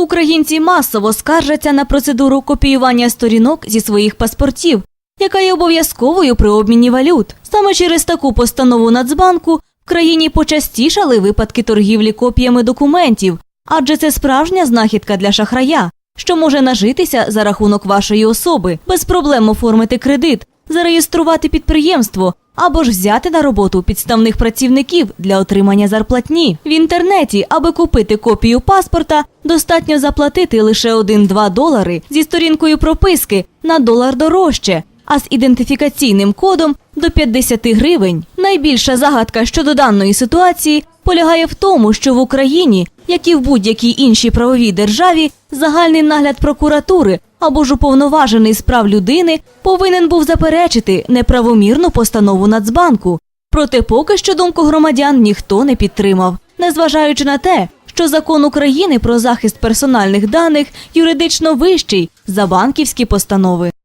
Українці масово скаржаться на процедуру копіювання сторінок зі своїх паспортів, яка є обов'язковою при обміні валют. Саме через таку постанову Нацбанку в країні почастішали випадки торгівлі копіями документів, адже це справжня знахідка для шахрая, що може нажитися за рахунок вашої особи, без проблем оформити кредит, зареєструвати підприємство або ж взяти на роботу підставних працівників для отримання зарплатні. В інтернеті, аби купити копію паспорта, достатньо заплатити лише 1-2 долари зі сторінкою прописки на долар дорожче, а з ідентифікаційним кодом до 50 гривень. Найбільша загадка щодо даної ситуації полягає в тому, що в Україні, як і в будь-якій іншій правовій державі, загальний нагляд прокуратури або ж уповноважений з прав людини повинен був заперечити неправомірну постанову Нацбанку. Проте поки що думку громадян ніхто не підтримав, незважаючи на те, що закон України про захист персональних даних юридично вищий за банківські постанови.